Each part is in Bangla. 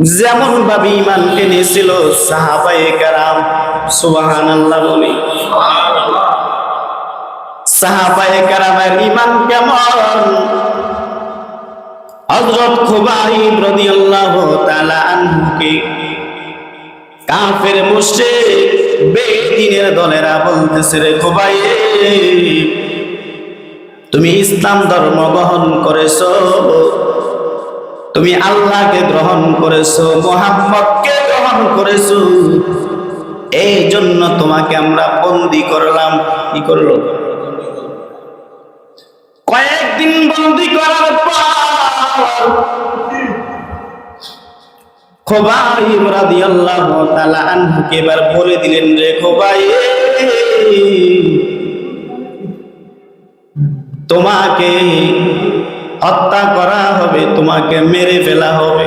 যেমন ভাবে ইমান এনেছিল সাহাবায়ে কারাম, সুবহানাল্লাহ বলি। সাহাবায়ে কারামের ইমান কেমন? হযরত খুবাইব রাদিয়াল্লাহু তাআলা আনহুকে কাফের মুশরিক বেদিনের দলেরা বলতেছে, রে খুবাইব, তুমি ইসলাম ধর্ম গ্রহণ করেছ তুমি আল্লাহকে গ্রহণ করেছ, মোহাম্মদকে গ্রহণ করেছ। এই জন্য তোমাকে আমরা বন্দি করলাম। কি করল? কয়েকদিন বন্দি করার পর খোবাই রাদিয়াল্লাহু তাআলা আনহুকে এবার বলে দিলেন রে খোবাই তোমাকে হত্যা করা হবে, তোমাকে মেরে ফেলা হবে।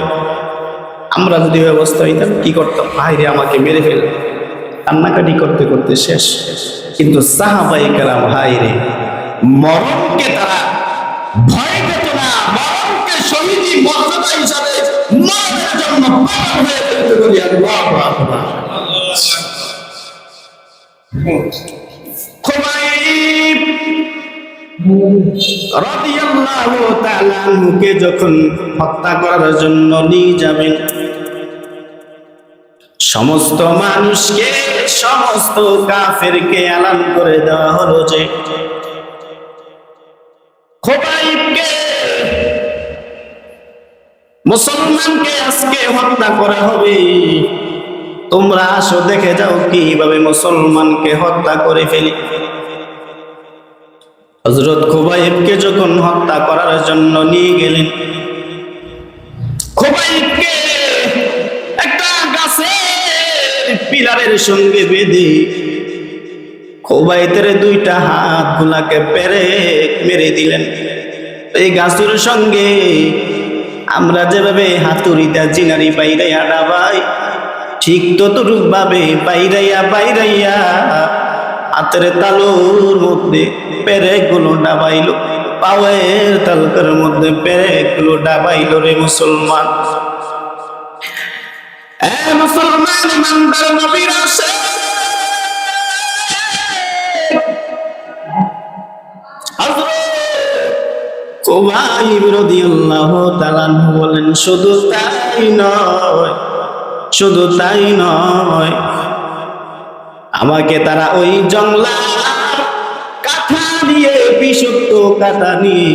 আমরা যদি ব্যবস্থা হইতাম, কি করতাম? ভাইরে, আমাকে মেরে ফেল। কান্নাকাটি করতে করতে শেষ। কিন্তু সাহাবাই কালাম ভাইরে, মরণকে তারা ভয় পেত না। মরণকে মর্যাদা হিসাবে মরণের জন্য। যখন হত্যা করার জন্য নিয়ে যাবেন, সমস্ত মানুষকে, সমস্ত কাফেরকে এলান করে দেওয়া হলো যে মুসলমানকে আজকে হত্যা করা হবে। তোমরা আসো, দেখে যাও কীভাবে মুসলমানকে হত্যা করে ফেলি। হজরত খুবাইবকে যখন হত্যা করার জন্য নিয়ে গেলেন, খুবাইবকে একটা গাছের পিলারের সঙ্গে বেঁধে খুবাইতের দুইটা হাত গুলাকে পেরে মেরে দিলেন। এই গাছের সঙ্গে আমরা যেভাবে হাতুড়িটা জিনারি বাইরাইয়া ডাবাই, ঠিক ততটুক ভাবে বাইরাইয়া বাইরাইয়া হাতের তালুর মধ্যে পেরেকগুলো ডাবাইলো পাওয়ের তালকার মধ্যে পেরেকগুলো ডাবাইলো রে মুসলমান। বলেন, শুধু তাই নয়, শুধু তাই নয় আমাকে তারা ওই জংলা কাঠা দিয়ে বিশুদ্ধ কাঠা নিয়ে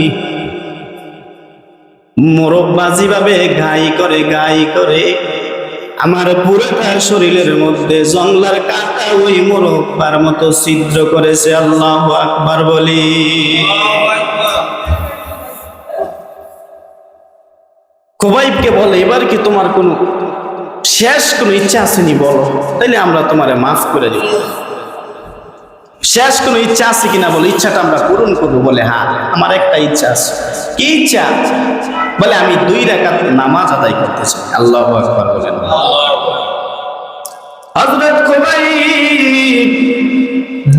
মোরব্বাজি ভাবে গাই করে গাই করে, আমার পুরোটা শরীরের মধ্যে জংলার কাটা ওই মোরব্বার মতো ছিদ্র করেছে। আল্লাহ আকবার বলি। কোবাইবকে বলে, এবার কি তোমার কোনো শেষ কোনো ইচ্ছা আসেনি বলো? তাইলে আমরা তোমারে মাফ করে দিব। শেষ কোনো ইচ্ছা আছে কিনা বলো? ইচ্ছাটা আমরা পূরণ করব বলে হ্যাঁ আমার একটা ইচ্ছা আছে। কি ইচ্ছা? বলে, আমি দুই রাকাত নামাজ আদায় করতে চাই। আল্লাহ আকবার বলেন। হযরত খুবাইব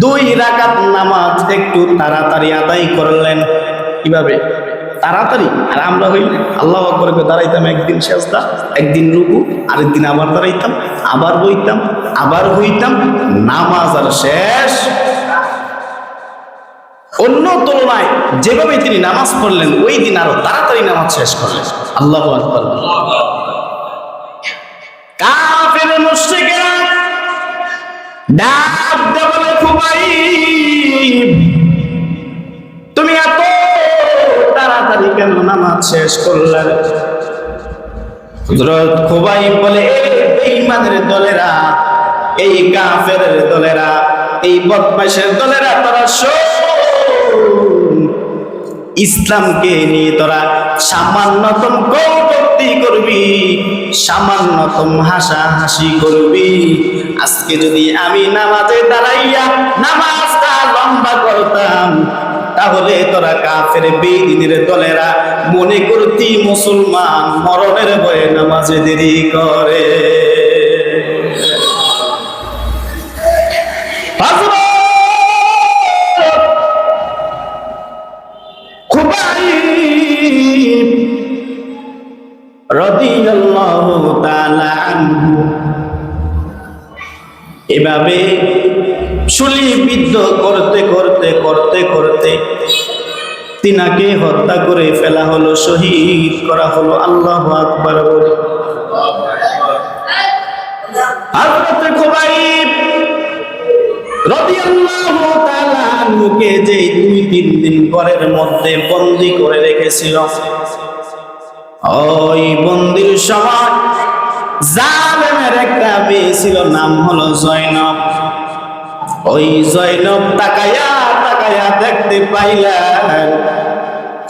দুই রাকাত নামাজ একটু তাড়াতাড়ি আদায় করলেন। কীভাবে? তাড়াতাড়ি। আর আমরা হই আল্লাহ আকবরকে দাঁড়াইতাম, একদিন সেজদা, একদিন রুকু, আরেকদিন আবার দাঁড়াইতাম, আবার বইতাম, আবার হইতাম, নামাজ আর শেষ। অন্য তুলনায় যেভাবে তিনি নামাজ পড়লেন, ওই দিন আরও তাড়াতাড়ি নামাজ শেষ করলেন। আল্লাহ আকবর। কাফের মুশরিকেরা ডাক দেবলে খুবাই শেষ করলেন। হযরত খুবাই বলে ইমানের দলেরা, এই কাফের দলেরা, এই বদমাশের দলেরা, তারা শোন। ইসলামকে নিয়ে তোরা সামান্যতম কৌপক্তি করবি, সামান্যতম হাসা হাসি করবি। আজকে যদি আমি নামাজে দাঁড়াইয়া নামাজটা লম্বা করতাম তাহলে তোরা কাফের বেদিনের দলেরা মনে করতি মুসলমান মরণের ভয়ে নামাজে দেরি করে। এভাবে করতে করতে করতে। তিনাকে হত্যা করে ফেলা হলো, শহীদ করা হলো, আল্লাহ আকবার বলে। যে দুই তিন দিন মধ্যে বন্দি করে রেখেছিল। ওই বন্দির সময় জালেমের একটা মেয়ে ছিল, নাম হলো জয়নব। ওই জয়নব তাকায়া তাকায়া দেখতে পাইলেন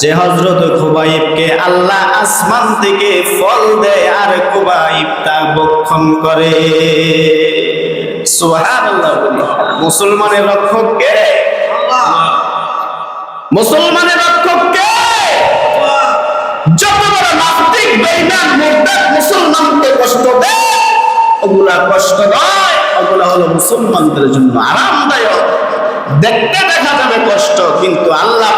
যে হজরত খুবাইবকে আল্লাহ আসমান থেকে ফল দেয় আর খুবাইব তা বক্ষণ করে। মুসলমানের রক্ষক কে? মুসলমানের রক্ষক কে? যত বড় নাস্তিক, বেঈমান, মুরতাদ মুসলমানকে কষ্ট দেয়, ওগুলা কষ্ট নয়, ওগুলা হলো মুসলমানদের জন্য আরামদায়ক। দেখতে দেখা যাবে কষ্ট, কিন্তু আল্লাহ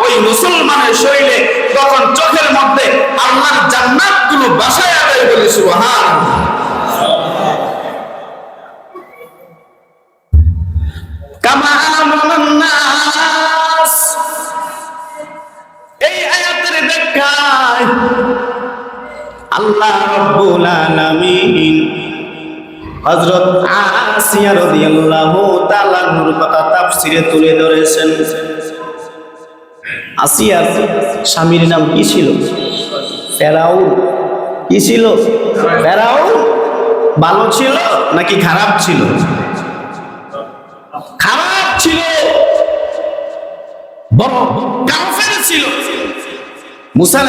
ওই মুসলমানের শরীরে তখন চোখের মধ্যে আল্লাহর জান্নাতগুলো বাসায় আদায় বলে ব্যাখ্যায় আল্লাহ রাব্বুল আলামিন হযরত আসিয়া কথা তাফসিরে তুলে ধরেছেন। আসিয়ার স্বামীর নাম কি ছিল? ফেরাউন। কি ছিল? ফেরাউন? ভালো ছিল নাকি খারাপ ছিল? খারাপ ছিল। কাফের ছিল। মুসা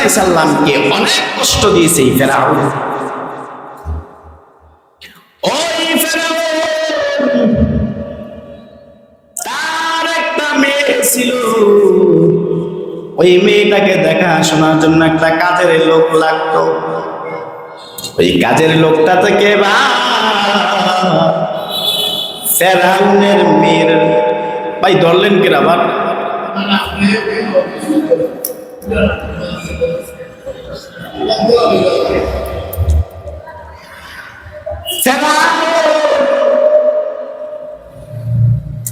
অনেক কষ্ট দিয়েছে এই ফেরাউন। ওই মেয়েটাকে দেখাশোনার জন্য একটা কাজের লোক লাগতো। ওই কাজের লোকটা থেকে বা? ফেরাউনের মেয়ের। ভাই, ধরলেন কে আবার?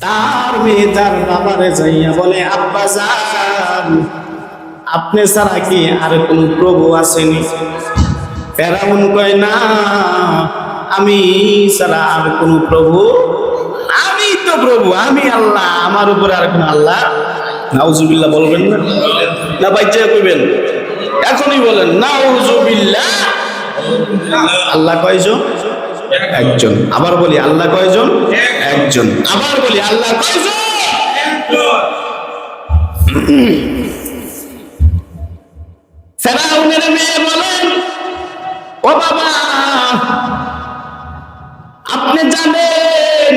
তার মেয়ে তার বাবারে যাইয়া বলে, আব্বা যান আপনি ছাড়া কি আর কোন প্রভু আসেনি? ফেরাউন কয়, না, আমি ছাড়া আর কোন প্রভু, আমি তো প্রভু, আমি আল্লাহ, আমার উপরে আর কোন আল্লাহ নাউজুবিল্লাহ বলবেন না? না, বাইচা কইবেন। এখনই বলেন, নাউজুবিল্লাহ। আল্লাহ কয়জন একজন। আবার বলি আল্লাহ কয়জন? একজন। আবার বলি আল্লাহ কয়জন? ফেরাউনের মেয়ে বলেন ও বাবা আপনি জানেন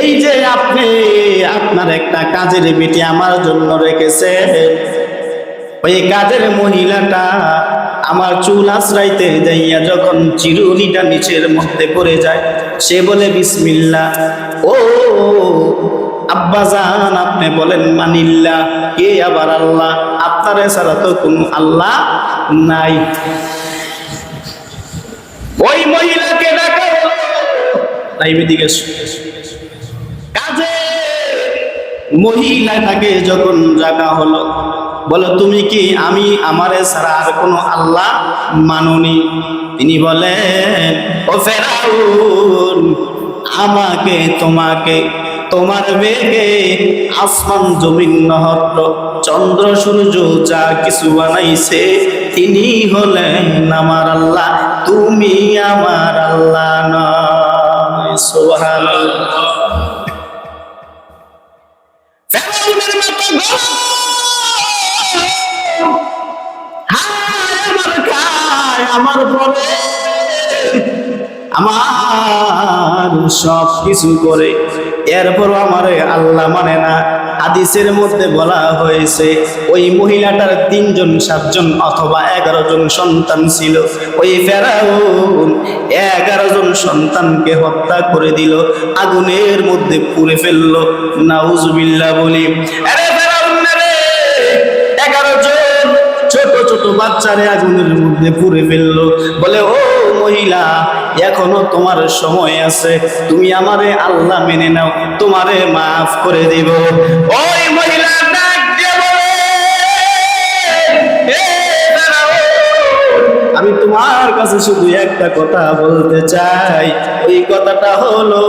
এই যে আপনি আপনার একটা কাজের বেটি আমার জন্য রেখেছেন। ওই কাজের মহিলাটা আমার চুল আশ্রাইতে যাইয়া যখন চিরুনিটা নিচের মধ্যে পড়ে যায়, সে বলে বিসমিল্লা ও আব্বাজান আপনি বলেন মানিল্লা কে আবার আল্লাহ, আপনার ছাড়া তো কোন আল্লাহ নাই। ওই মহিলাকে ডাকা হলো। তাই দিকে কাজে মহিলাটাকে যখন ডাকা হলো বলো, তুমি কি আমি আমারে ছাড়া আর কোনো আল্লাহ মাননি? তিনি বলেন, ও ফেরাউন, আমাকে, তোমাকে, তোমার মেয়েকে আসমান জমিন নহর চন্দ্র, সূর্য যা কিছু বানাইছে, তিনি হলেন আমার আল্লাহ, তুমি আমার আল্লাহ নয়। সুবহানাল্লাহ। আমার পরে আমার সব কিছু করে। এরপরও আমার আল্লাহ মানে না, হাদিসের মধ্যে বলা হয়েছে, ওই মহিলাটার তিনজন, সাতজন অথবা এগারো জন সন্তান ছিল। ওই ফেরাউন এগারো জন সন্তানকে হত্যা করে দিল, আগুনের মধ্যে পুড়ে ফেলল। নাউজুবিল্লাহ বলি, আরে ছোট বাচ্চারে আগুনের মধ্যে পুড়ে ফেলল। বলে ও মহিলা এখনও তোমার সময় আছে। তুমি আমারে আল্লাহ মেনে নাও তোমারে মাফ করে দিব। ওই মহিলা ডাক দিয়ে বলে "এ দাঁড়াও, আমি তোমার কাছে শুধু একটা কথা বলতে চাই। ওই কথাটা হলো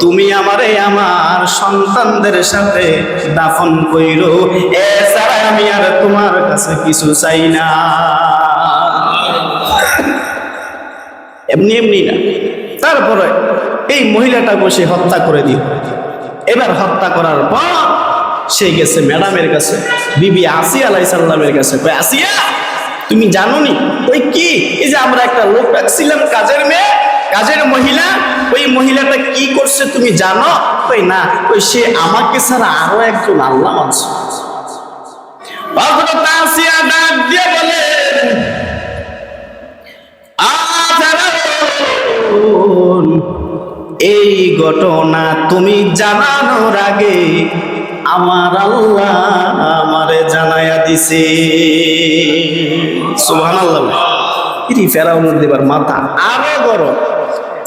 তুমি আমারে আমার সন্তানদের সাথে দাফন কইরো। এছাড়া আমি আর তোমার কাছে কিছু চাই না। এমনি এমনি না। তারপরে এই মহিলাটা বসে হত্যা করে দিল। এবার হত্যা করার পর সে গেছে ম্যাডামের কাছে, বিবি আসিয়া আলাই সাল্লামের কাছে আসিয়া, তুমি জানো নি ওই কি? এই যে আমরা একটা লোক রাখছিলাম কাজের মেয়ে, কাজের মহিলা, ওই মহিলাটা কি করছে তুমি জানো? ওই না ওই সে আমাকে ছাড়া আরও একজন আল্লাহ মানছে এই ঘটনা তুমি জানানোর আগে আমার আল্লাহ আমারে জানাইয়া দিছে। সুবহানাল্লাহ। ইরি ফেরাউনের দেবার মাথা আরও গরম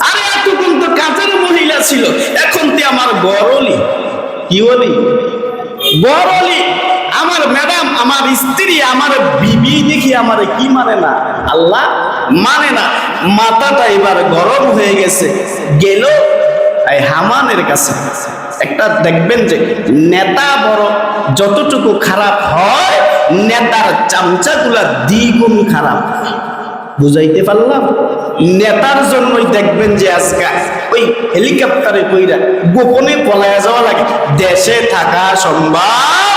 আরে এতক্ষণ তো কাজের মহিলা ছিল, এখন তুই আমার গরলি কি বলি বড়লি আমার ম্যাডাম আমার স্ত্রী, আমার বিবি দেখি আমার কি মানে না? আল্লাহ মানে না। মাথাটা এবার গরম হয়ে গেছে। গেল এই হামানের কাছে। একটা দেখবেন যে নেতা বড় যতটুকু খারাপ হয়, নেতার চামচাগুলা দ্বিগুণ খারাপ। বুঝাইতে পারলাম? নেতার জন্যই দেখবেন যে আজকে ওই হেলিকপ্টারে কইরা গোপনে পলায়া যাওয়া লাগে। দেশে থাকা সম্ভব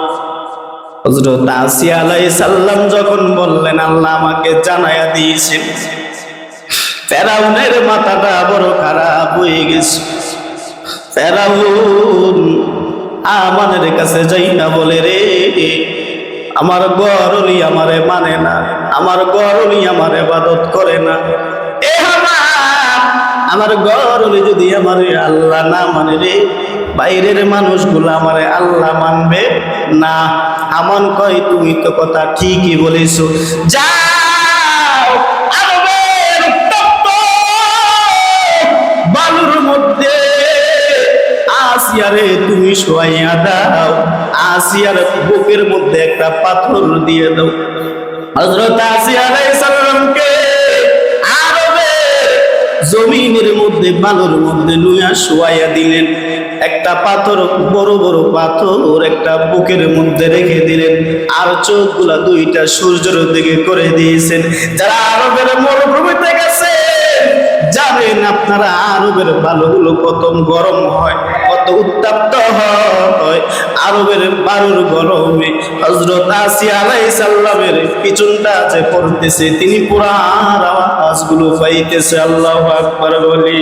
হজরত আসিয়া আলাই সাল্লাম যখন বললেন, আল্লাহ আমাকে জানাইয়া দিয়েছেন ফেরাউনের মাথাটা বড় খারাপ হয়ে গেছে। ফেরাউন আমাদের কাছে যাই না বলে রে, আমার গরলি আমারে মানে না, আমার গরলি আমার এবাদত করে না। এ আমার গরলি যদি আমার আল্লাহ না মানে রে বাইরের মানুষগুলো আমারে আল্লাহ মানবে? না। আমন কয়, তুমি তো কথা ঠিকই বলেছ। মধ্যে আসিয়ারে তুমি শোয়াইয়া দাও। আসিয়ার বুকের মধ্যে একটা পাথর দিয়ে দাও। হজরত আসিয়া আলাইহিস সালামকে আরবের জমিনের মধ্যে বালুর মধ্যে নুয়া শোয়াইয়া দিলেন, একটা পাথর, বড় বড় পাথর একটা বুকের মধ্যে রেখে দিলেন, আর চোখগুলা দুইটা সূর্যের দিকে করে দিয়েছেন, যারা আরবের মরুভূমিতে গেছে, জানেন আপনারা আরবের বালুগুলো কত গরম হয়। উত্তপ্ত হয়। আরবের বালুর গরমে হজরত আসিয়া সালামের পিছনটা যে পড়তেছে, তিনি পুরার পাইতেছে, আল্লাহু বলি।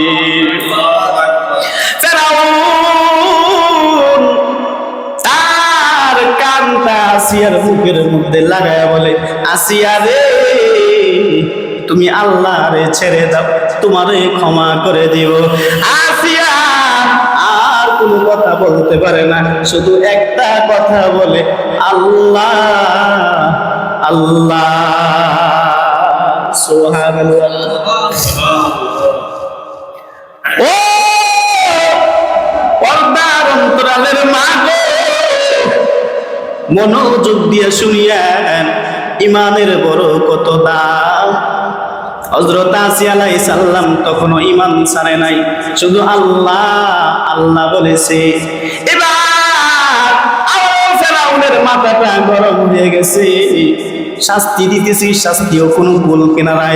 তার কানটা আসিয়ার মুখের মধ্যে লাগায়া বলে, আসিয়া রে, তুমি আল্লাহ রে ছেড়ে দাও, তোমারে ক্ষমা করে দিব কোনো কথা বলতে পারে না। শুধু একটা কথা বলে, আল্লাহ আল্লাহ মনোযোগ দিয়ে শুনিয়েন ইমানের বড় কত দাম হজরত আসি আলাই সাল্লাম তখনও ইমান ছাড়ে নাই। শুধু আল্লাহ আল্লাহ বলেছে, এবার গেছে। শাস্তি দিতেছি, শাস্তিও কোনো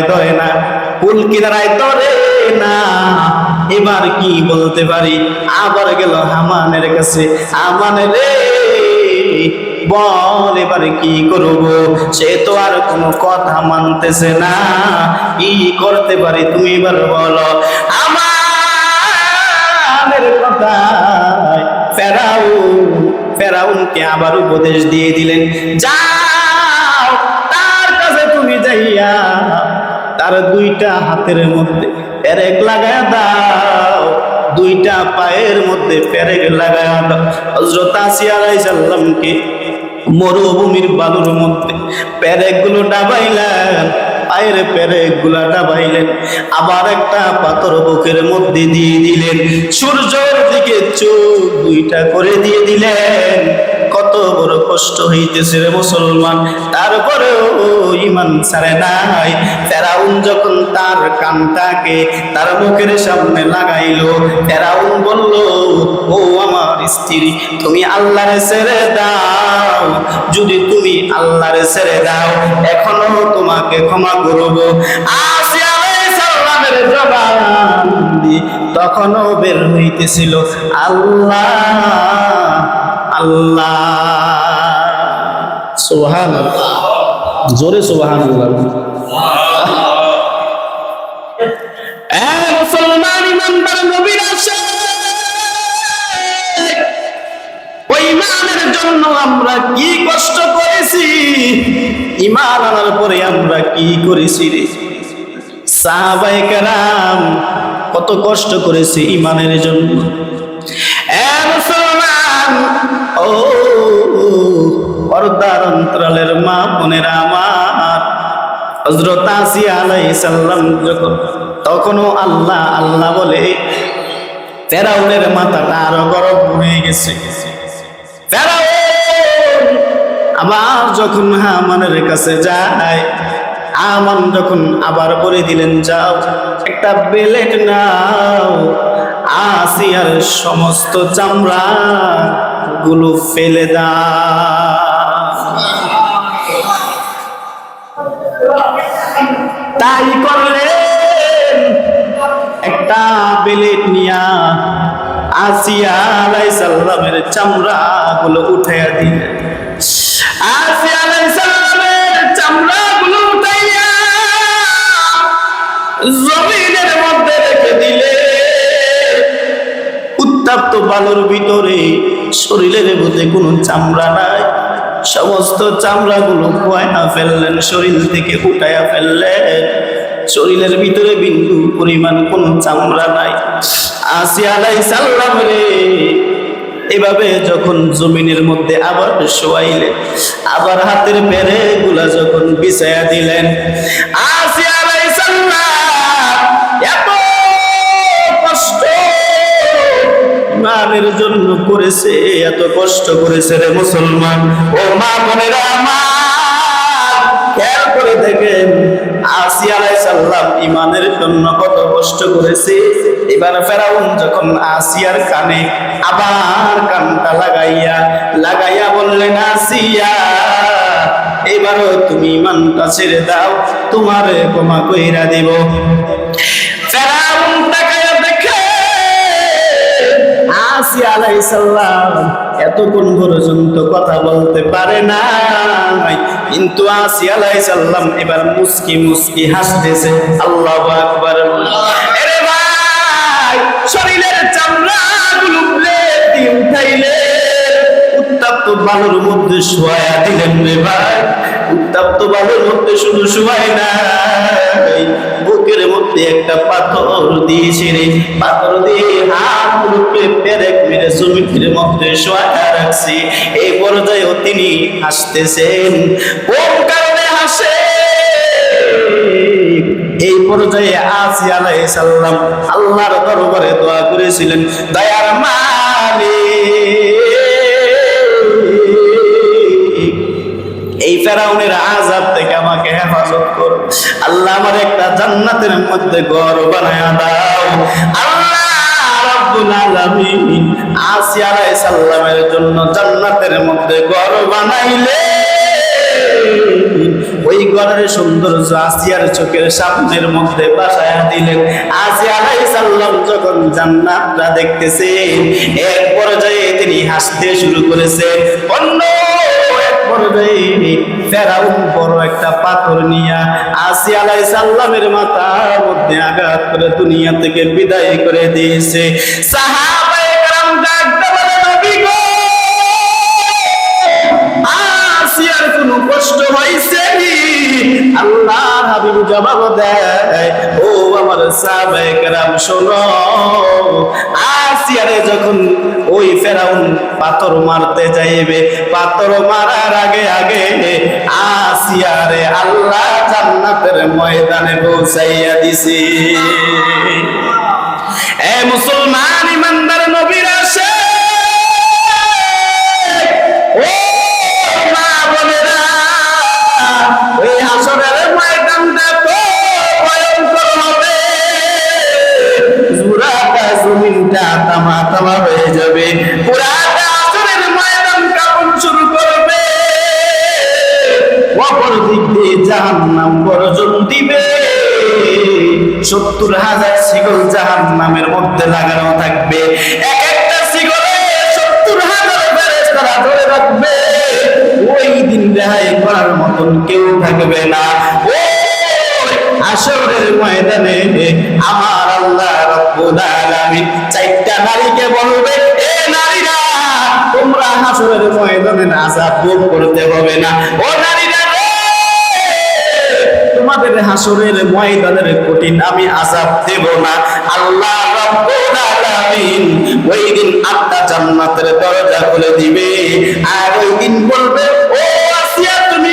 ধরে না। না। এবার কি বলতে পারি? আবার গেল হামানের কাছে। হামান রে বল, এবারে কি করব? সে তো আর কোনো কথা মানতেছে না। কি করতে পারি তুমি এবার বলো। আমার কথা ফেরাউন, ফেরাউনকে আবার উপদেশ দিয়ে দিলেন, যাও, তার কাছে তুমি যাইয়া তার দুইটা হাতের মধ্যে পেরেক লাগায় দাও। দুইটা পায়ের মধ্যে পেরেক লাগায় দাও। হজরত আসিয়া আলাইসাল্লামকে মরুভূমির বালুর মধ্যে প্যারেকগুলো গুলো ডাবাইলেন, পায়ের পেরেকগুলা ডাবাইলেন, আবার একটা পাথর বুকের মধ্যে দিয়ে দিলেন, সূর্যের দিকে চোখ দুইটা করে দিয়ে দিলেন। কত বড় কষ্ট হইতেছে রে মুসলমান। তারপরেও ইমান ছাড়ে নাই। ফেরাউন যখন তার কানটাকে তার মুখের সামনে লাগাইলো, ফেরাউন বলল, ও আমার স্ত্রী, তুমি আল্লাহরে ছেড়ে দাও। যদি তুমি আল্লাহরে ছেড়ে দাও, এখনও তোমাকে ক্ষমা করব। তখনও বের হইতেছিল আল্লাহ। আল্লাহ সুবহান জোরে সুবহান মুসলমান ওই ইমানের জন্য আমরা কি কষ্ট করেছি? ইমান আনার পরে আমরা কি করেছি রে? সাহাবায়ে কত কষ্ট করেছে ইমানের জন্য। পর্দার অন্তরালের মা বোনেরা আমার। হজরত আসিয়া আলাইহিস সালাম যখন তখনও আল্লাহ আল্লাহ বলে, ফেরাউনের মাথাটা আরও গরম হয়ে গেছে। আবার যখন হামানের কাছে যায় আমান যখন আবার বলে দিলেন, যাও, একটা বেলেট নাও। আসিয়ার সমস্ত চামড়া গুলো ফেলে তাই করলেন একটা বেলেট নিয়া আসিয়া আলাইসাল্লামের চামড়া গুলো উঠাইয়া দিলেন। আসিয়া আলাইসাল্লামের চামড়া গুলো উঠাইয়া জমিনের মধ্যে রেখে দিলে উত্তাপ্ত বালুর ভিতরে শরীরের মধ্যে কোনো চামড়া নাই। সমস্ত চামড়াগুলো কুয়ায়া ফেললেন, শরীর থেকে উঠায়া ফেললেন। শরীরের ভিতরে বিন্দু পরিমাণ কোনো চামড়া নাই। আসি আলাই সাল্লাম রে। এভাবে যখন জমিনের মধ্যে আবার শোয়াইলেন, আবার হাতের পেরে গুলা যখন বিছায়া দিলেন আসি ইমানের জন্য করেছে, এত কষ্ট করেছে রে মুসলমান। ও মা বোনেরা খেয়াল করে দেখেন ইমানের জন্য কত কষ্ট করেছে। এবার ফেরাউন যখন আসিয়ার কানে আবার কানটা লাগাইয়া লাগাইয়া বললেন, আসিয়া, এবারও তুমি ইমানটা ছেড়ে দাও, তোমার ক্ষমা কইরা দিব। ফেরাউন আসি আলাইসাল্লাম, এতক্ষণ পর্যন্ত কথা বলতে পারে না কিন্তু আসি আলাইসাল্লাম, এবার মুস্কি মুস্কি হাসতেছে। আল্লাহ আকবার। শরীরের চামড়া গুলো উঠাইলে উত্তাপ্ত বালুর মধ্যে শোয়া দিলেন রে ভাই। উত্তাপ্ত বালুর মধ্যে শুধু নাই। বুকের মধ্যে একটা পাথর দিয়েছে রে পাথর দিয়ে মধ্যে রাখছি। এই পর্যায়েও তিনি হাসতেছেন কোন কারণে হাসে। এই পর্যায়ে আসি আলাইহিস সালাম আল্লাহর দরবারে দোয়া করেছিলেন, দয়ার মালিক, এই ফেরাউনের আজাব থেকে আমাকে হেফাজত করো আল্লাহ আমার একটা জান্নাতের মধ্যে ঘর বানায় দাও। সৌন্দর্য আসিয়ার চোখের সামনের মধ্যে বাসায় দিলেন। আসিয়া যখন জান্নাতটা দেখতেছে এর পর্যায়ে তিনি হাসতে শুরু করেছেন অন্য করবে। ফেরাউন বড় একটা পাথর নিয়া আসি আলাই সাল্লামের মাথার মধ্যে আঘাত করে দুনিয়া থেকে বিদায় করে দিয়েছে। কোনো কষ্ট হইছে আল্লাহ হাবিব জবাব দেয়, ও আমার সাহাবায়ে কারাম, শোনো আসিয়ারে যখন ওই ফেরাউন পাথর মারতে যাইবে, পাথর মারার আগে আগে আসিয়ারে আল্লাহ জান্নাতের ময়দানে পৌঁছাইয়া দিছে। এ মুসলমান ইমানদার নবীর আসে জমিনটা তামা তামা হয়ে যাবে। পুরাটা হাসরের ময়দান কাপন দিবে। সত্তর হাজার শিকল জাহান্নামের মধ্যে লাগানো থাকবে। এক হাসরের ময়দানে আযাব ভোগ করতে হবে না। ও তোমাদের হাসরের ময়দানের কঠিন আমি আযাব দেব না। আল্লাহ ওই দিন আটটা জান্নাতের দরজা খুলে দিবে। আর ওই দিন বলবে, ও আসিয়া তুমি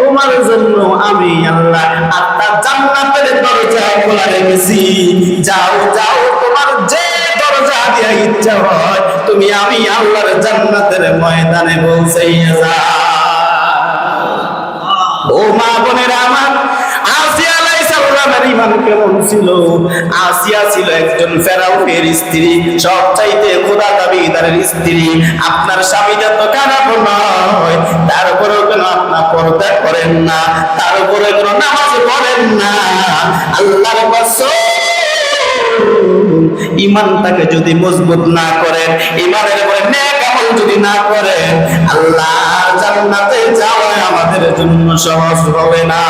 তোমার জন্য আমি আল্লাহ আত্মা জান্নাতের দরজা খোলা রেখেছি। যাও দরজা ইচ্ছা হয়, তুমি আমি আল্লাহর জান্নাতের ময়দানে পৌঁছাইয়া যাও ও মা বোনেরা আমার আপনার স্বামীটা তো খারাপ নয় তারপরেও কেন আপনার পর্দা করেন না তারপরে কেন নামাজ পড়েন না। আল্লাহর কসম ইমানটাকে যদি মজবুত না করেন ইমানের পরে নেক আমল যদি না করেন আল্লাহ জান্নাতে যাওয়া আমাদের জন্য সহজ হবে না।